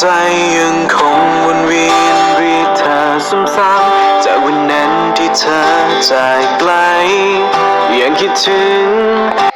ใจยังคงวนเวียนรีเธอซ้ำๆจากวันนั้นที่เธอจากไกลยังคิดถึง